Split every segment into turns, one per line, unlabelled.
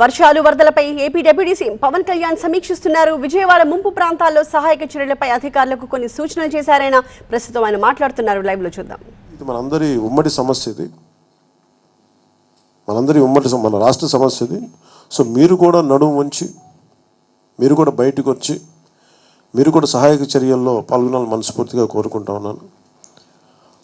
వర్షాలు వరదలపై AP deputy CM Pawan Kalyan సమీక్షిస్తున్నారు. Vijayawada ముంపు ప్రాంతాల్లో సహాయక చర్యలపై అధికారులకు కొన్ని సూచనలు చేశారైన ప్రస్తుతం ఆయన మాట్లాడుతున్నారు. లైవ్లో చూద్దాం.
ఇది మనందరి ఉమ్మడి సమస్య ఇది. మనందరి ఉమ్మడి మన రాష్ట్ర సమస్య ఇది. సో మీరు కూడా నడుము వంచి మీరు కూడా బయటకు వచ్చి మీరు కూడా సహాయక చర్యల్లో పాల్గొనాలని మనస్ఫూర్తిగా కోరుకుంటా ఉన్నాను.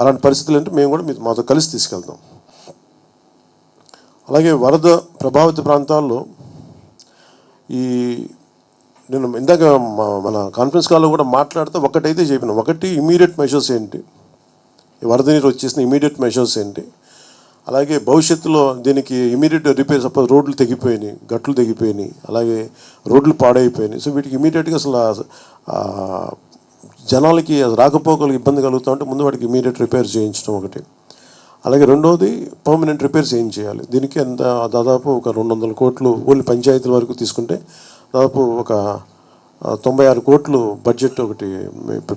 అలాంటి పరిస్థితులు అంటే మేము కూడా మీతో మాతో కలిసి తీసుకెళ్తాం. అలాగే వరద ప్రభావిత ప్రాంతాల్లో ఈ నేను ఇందాక మన కాన్ఫరెన్స్ కాల్లో కూడా మాట్లాడితే ఒకటైతే చెప్పిన ఒకటి ఇమీడియట్ మెషర్స్ ఏంటి? ఈ వరద నీరు వచ్చేసిన ఇమీడియట్ మెషర్స్ ఏంటి? అలాగే భవిష్యత్తులో దీనికి ఇమీడియట్ రిపేర్ సపోజ్ రోడ్లు తెగిపోయినాయి గట్లు తెగిపోయినాయి అలాగే రోడ్లు పాడైపోయినాయి. సో వీటికి ఇమీడియట్గా అసలు జనాలకి రాకపోకలు ఇబ్బంది కలుగుతూ ఉంటే ముందు వాటికి ఇమీడియట్ రిపేర్ చేయించడం ఒకటి. అలాగే రెండవది పర్మనెంట్ రిపేర్స్ ఏం చేయాలి దీనికి ఎంత దాదాపు ఒక రెండు వందల కోట్లు ఓన్లీ పంచాయతీల వరకు తీసుకుంటే దాదాపు ఒక తొంభై ఆరు కోట్లు బడ్జెట్ ఒకటి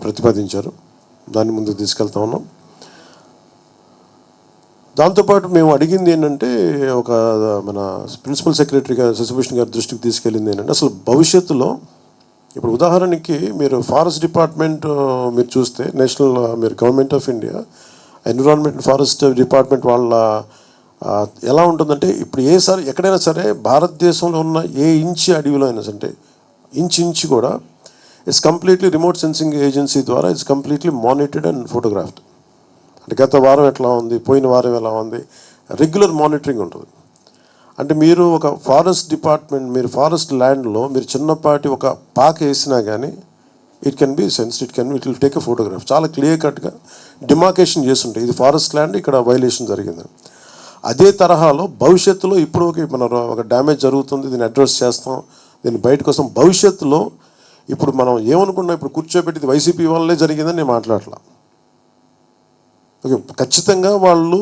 ప్రతిపాదించారు. దాన్ని ముందుకు తీసుకెళ్తా ఉన్నాం. దాంతోపాటు మేము అడిగింది ఏంటంటే ఒక మన ప్రిన్సిపల్ సెక్రటరీ గారు శశిభూషణ్ గారి దృష్టికి తీసుకెళ్ళింది ఏంటంటే అసలు భవిష్యత్తులో ఇప్పుడు ఉదాహరణకి మీరు ఫారెస్ట్ డిపార్ట్మెంట్ మీరు చూస్తే నేషనల్ మీరు government of India environment forest department వాళ్ళ ఎలా ఉంటుందంటే ఇప్పుడు ఏ సార్ ఎక్కడైనా సరే భారతదేశంలో ఉన్న ఏ ఇంచి అడవిలో అయినా సరే అంటే ఇంచ్ ఇంచ్ కూడా it's completely remote sensing agency ద్వారా it's completely monitored and photographed అంటే గత వారం ఎట్లా ఉంది పోయిన వారం ఎలా ఉంది రెగ్యులర్ మానిటరింగ్ ఉంటుంది. అంటే మీరు ఒక ఫారెస్ట్ డిపార్ట్మెంట్ మీరు ఫారెస్ట్ ల్యాండ్లో మీరు చిన్నపాటి ఒక పాక వేసినా కానీ it can be sense it can it will take a photograph చాలా క్లియర్ కట్గా డిమార్కేషన్ చేస్తుంటాయి ఇది ఫారెస్ట్ ల్యాండ్ ఇక్కడ వైలేషన్ జరిగింది. అదే తరహాలో భవిష్యత్తులో ఇప్పుడు ఒక మన ఒక డ్యామేజ్ జరుగుతుంది దీన్ని అడ్రస్ చేస్తాం దీన్ని బయటకు వస్తాం. భవిష్యత్తులో ఇప్పుడు మనం ఏమనుకున్నాం ఇప్పుడు కూర్చోబెట్టి వైసీపీ వాళ్ళే జరిగిందని నేను మాట్లాడలా. ఓకే ఖచ్చితంగా వాళ్ళు